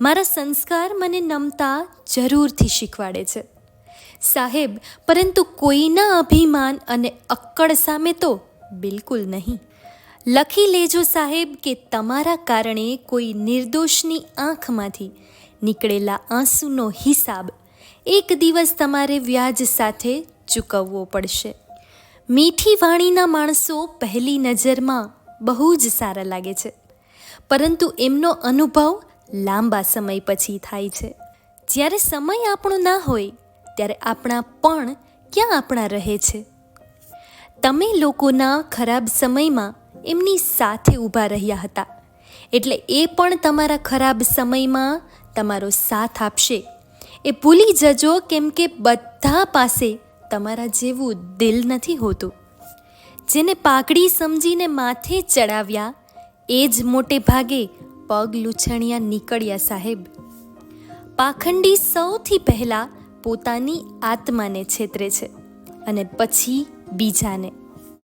મારા સંસ્કાર મને નમતા જરૂરથી શીખવાડે છે. સાહેબ, પરંતુ કોઈના અભિમાન અને અક્કડ સામે તો બિલકુલ નહીં. લખી લેજો સાહેબ કે તમારા કારણે કોઈ નિર્દોષની આંખમાંથી નીકળેલા આંસુનો હિસાબ એક દિવસ તમારે વ્યાજ સાથે ચૂકવવો પડશે. મીઠી વાણીના માણસો પહેલી નજરમાં બહુ જ સારા લાગે છે. પરંતુ એમનો અનુભવ લાંબા સમય પછી થાય છે. જ્યારે સમય આપણો ના હોય, ત્યારે આપણા પણ ક્યાં આપણા રહે છે? તમે લોકોના ખરાબ સમયમાં એમની સાથે ઊભા રહ્યા હતા. એટલે એ પણ તમારા ખરાબ સમયમાં તમારો સાથ આપશે. એ ભૂલી જજો કેમ કે બધા પાસે તમારા જેવું દિલ નથી હોતું. જેને પાકડી સમજીને માથે ચડાવ્યા, એ જ મોટે ભાગે પગ લૂછણિયા નીકળ્યા સાહેબ. પાખંડી સૌથી પહેલાં પોતાની આત્માને છેતરે છે અને પછી બીજાને.